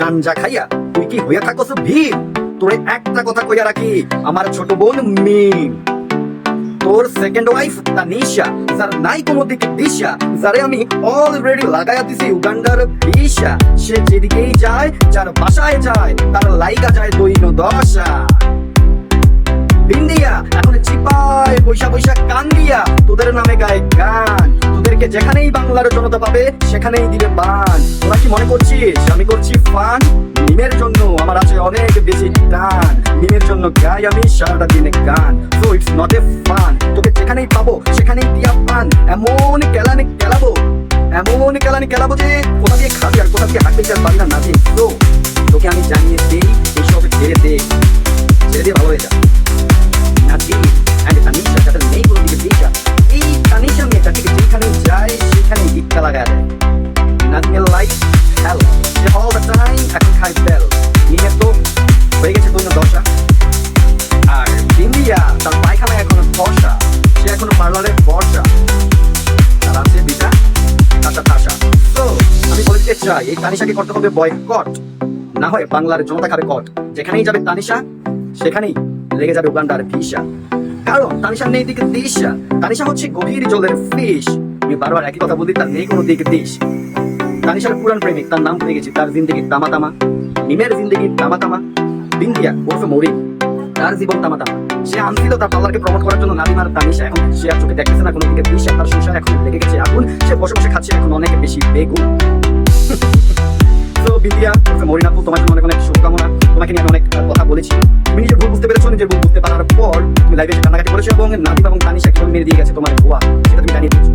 গাঞ্জা খাইয়া তুই কি হইয়া থাকস ভীম? তোরে একটা কথা কইয়া রাখি, আমার ছোট বোন মিম। তোর সেকেন্ড ওয়াইফ তানিশা, যার নাই কোনো দিকে দিশা, যারে আমি অলরেডি লাগাইয়া দিছি উগান্ডার ভিসা। সে যেদিকেই যায়, যার বাসায় যায়, তার লাইগা যায় দৈন দশা। এখন চিপায় পয়সা পয়সা কান দিয়া তোদের নামে গায়ে গান। তোদেরকে যেখানেই বাংলার জনতা পাবে, সেখানেই দিবে বান তোরা কি মনে করছিস? আমি করছি ফান? মিমের জন্য আমার আছে অনেক বেশি টান। মিমের জন্য গাই আমি সারাটা দিনে গান। So it's not a fun তোকে যেখানেই পাবো, সেখানেই দিয়া পান। এমন কেলানি কেলাবো, এমন কেলানি কেলাবো যে কোথা দিয়ে খাবি আর কোথা দিয়ে হাঁটতে চার পারি না নাচি তো তোকে আমি জানিয়ে দেই এইসব ছেড়ে দে। চাই এই তানিশাকে করতে হবে বয়কট না হয় বাংলার জনতা খাবে কট যেখানেই যাবে তানিশা, সেখানেই লেগে যাবে উগান্ডার ভিসা। কারণ তানিশার নেই দিকে দিশা। তানিশা হচ্ছে গভীর জলের ফিশ আমি বারবার একই কথা বলি, তার নেই কোনো দিকে দিশ। তানিশার পুরান প্রেমিক, তার নাম ভুলে গেছি তার জিন্দগি তামা তামা নিমের জিন্দগি তামা তামা বিন্দিয়া ওরফে মৌরিক তার জীবন তামা তামা সে আনছিল তার পার্লারকে প্রমোট করার জন্য নারী মার তানিশা এখন সে আর চোখে দেখতেছে না, কোনো দিকে দিশা। তার সংসার এখন লেগে গেছে আগুন। সে বসে বসে খাচ্ছে এখন অনেক বেশি বেগুন। তো বিন্দিয়া ওরফে মরিনাপু তোমার জন্য অনেক অনেক শুভকামনা। তোমাকে নিয়ে আমি অনেক কথা বলেছি। তুমি নিজের ভুল বুঝতে পেরেছ, নিজের ভুল বুঝতে পারার পর তুমি লাইভে এসে করেছ এবং নাদিম এবং তানিশা কীভাবে মেরে দিয়ে গেছে তোমার গোয়া সেটা তুমি জানিয়ে দিয়েছ।